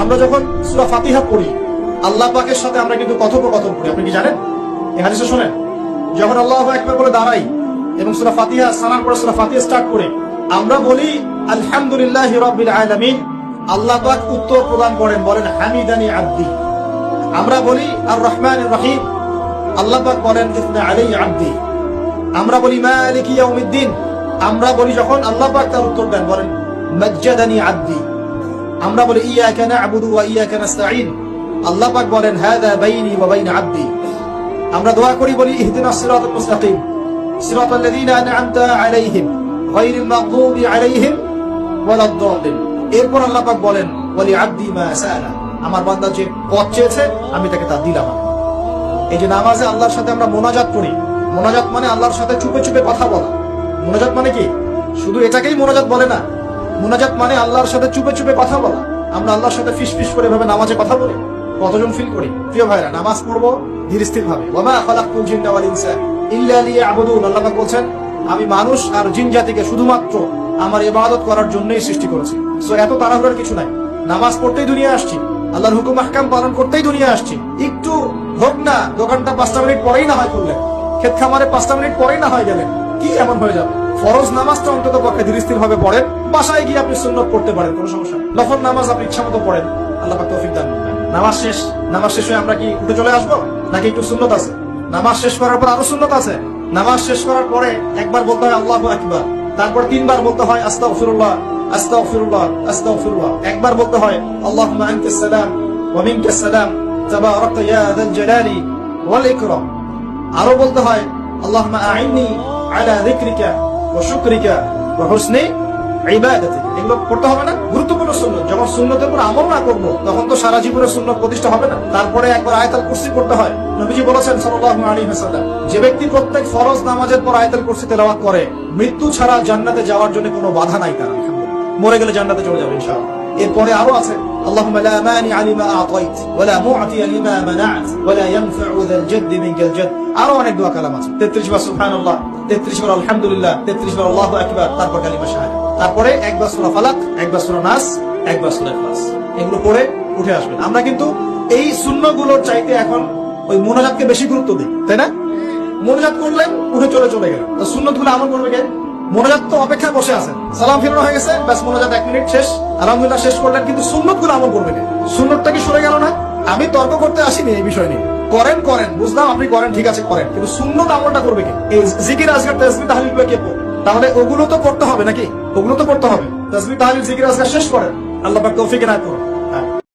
আমরা যখন সূরা ফাতিহা পড়ি, আল্লাহ পাকের সাথে আমরা কিন্তু কথোপকথন করি। আপনি কি জানেন? এই হাদিসটা শুনেন? যখন আল্লাহ একবার বলে দাঁড়াই এবং সূরা ফাতিহা সানার পরে সূরা ফাতিহা স্টার্ট করে, আমরা বলি, আলহামদুলিল্লাহ রাব্বিল আলামিন। আল্লাহ পাক উত্তর প্রদান করেন, বলেন, হামিদানি আব্দি। আমরা বলি আর রহমান রহিম। আল্লাহ পাক বলেন, ইসনা আলাই আব্দি। আমরা বলি, মালিক ইয়াউমিদ্দিন। আমরা বলি, যখন আল্লাহ পাক তার উত্তর দেন, বলেন, মজ্জাদানি আব্দি। আমরা বলি, ইয়াকা না'বুদু ওয়া ইয়াকা নাস্তাঈন। আল্লাহ পাক বলেন হাযা বাইনি ওয়া বাইনা আব্দি। আমরা দোয়া করি, বলি ইহদিনাস সিরাতাল মুস্তাকিম। সিরাতাল লাযীনা আন'আমতা আলাইহিম গায়রিল মাগদুবি আলাইহিম ওয়ালাদ-দাল্লিন এরপর আল্লাহ পাক বলেন ওয়ালি আব্দি মা সাআলা। আমার বান্দা যে পথ চেয়েছে, আমি তাকে তা দিলাম এই যে নামাজে আল্লাহর সাথে আমরা মোনাজাত করি। মোনাজাত মানে আল্লাহর সাথে চুপে চুপে কথা বলা। মোনাজাত মানে কি? শুধু এটাকেই মোনাজাত বলে না মোনাজাত মানে আল্লাহর সাথে চুপে চুপে কথা বলা। আমরা আল্লাহর সাথে ফিস ফিস করে ভাবে নামাজে কথা বলি। কতজন ফিল করি? প্রিয় ভাইরা, নামাজ পড়ব ধীর স্থির ভাবে ওমা আল্লাহ পাক আমি মানুষ আর জিন জাতিকে শুধুমাত্র আমার ইবাদত করার জন্যই সৃষ্টি করেছি। সো এত তাড়াহুড়ার কিছু নাই। নামাজ পড়তেই দুনিয়া আসছি। আল্লাহর হুকুম আহকাম পালন করতেই দুনিয়া আসছি। একটু হোক না, দোকানটা পাঁচটা মিনিট পরেই না হয় করলেন ক্ষেত খামারে পাঁচটা মিনিট পরেই না হয় গেলেন কি এমন হয়ে যাবে? ফরজ নামাজটা অন্তত পক্ষে ধীর স্থির ভাবে পড়েন। বাসায় গিয়ে আপনি সুন্নত পড়তে পারেন, কোনো সমস্যা। নফল নামাজ আপনি ইচ্ছা মতো পড়েন, আল্লাহ তৌফিক দান। নামাজ শেষ নামাজ শেষ হয়ে আমরা কি উঠে চলে আসব? নাকি একটু সুন্নত আছে? নামাজ শেষ করার পর আরও সুন্নত আছে? নামাজ শেষ করার পরে একবার বলতে হয় আল্লাহ আকবার, তারপর তিনবার বলতে হয় আস্তাগফিরুল্লাহ আস্তাগফিরুল্লাহ আস্তাগফিরুল্লাহ। একবার বলতে হয় আনতাস সালাম ওয়া মিনকাস সালাম, তাবারাকতা ইয়া যাল জালালি ওয়াল আরও বলতে হয় আল্লাহুম্মা আইন্নি আলা যিকরিকা সারা সুন্নত প্রতিষ্ঠা হবে না। তারপরে একবার আয়াতুল হয়। বলেছেন যে ব্যক্তি প্রত্যেক ফরজ নামাজের পর আয়তাল কুরসি তেলাওয়াত করে, মৃত্যু ছাড়া জান্নাতে যাওয়ার জন্য কোনো বাধা নাই তার মরে গেলে জান্নাতে চলে যাবে ইনশাআল্লাহ। এরপরে আরও আছে اللهم لا مانع لما اعطيت ولا معطي لما منعت ولا ينفع ذا الجد منك الجد আরো অনেক দোয়া কালাম আছে 33 বার সুবহানাল্লাহ 33 বার আলহামদুলিল্লাহ 33 বার আল্লাহু আকবার তারপর কালিমা শাহাদাত তারপরে একবার সূরা ফালাক একবার সূরা নাস একবার সূরা ইখলাস এগুলো পড়ে উঠে আসবেন আমরা কিন্তু এই শূন্যগুলোর চাইতে এখন ওই মোনাজাতকে বেশি গুরুত্ব দিই তাই না মোনাজাত করলেন উঠে চলে চলে গেলেন তো সুন্নত গুলো আমল করবে কে মোনাজাত তো অপেক্ষায় বসে আছেন সালাম ফিরানো হয়ে গেছে, ব্যাস মোনাজাত এক মিনিট শেষ। আলহামদুলিল্লাহ শেষ করলেন, কিন্তু সুন্নতগুলো আমল করবে কে? সুন্নতটা কি সরে গেল না? আমি তর্ক করতে আসিনি এই বিষয় নিয়ে। করেন করেন, বুঝলাম আপনি করেন, ঠিক আছে, করেন। কিন্তু সুন্নত আমলটা করবে কি? এই জিকির আজকার তাসবিহ তাহলিল কে? তাহলে ওগুলো তো করতে হবে নাকি? ওগুলো তো করতে হবে। তাসবিহ তাহলিল, জিকির আজকার শেষ করেন। আল্লাহ পাক তৌফিক না করুন।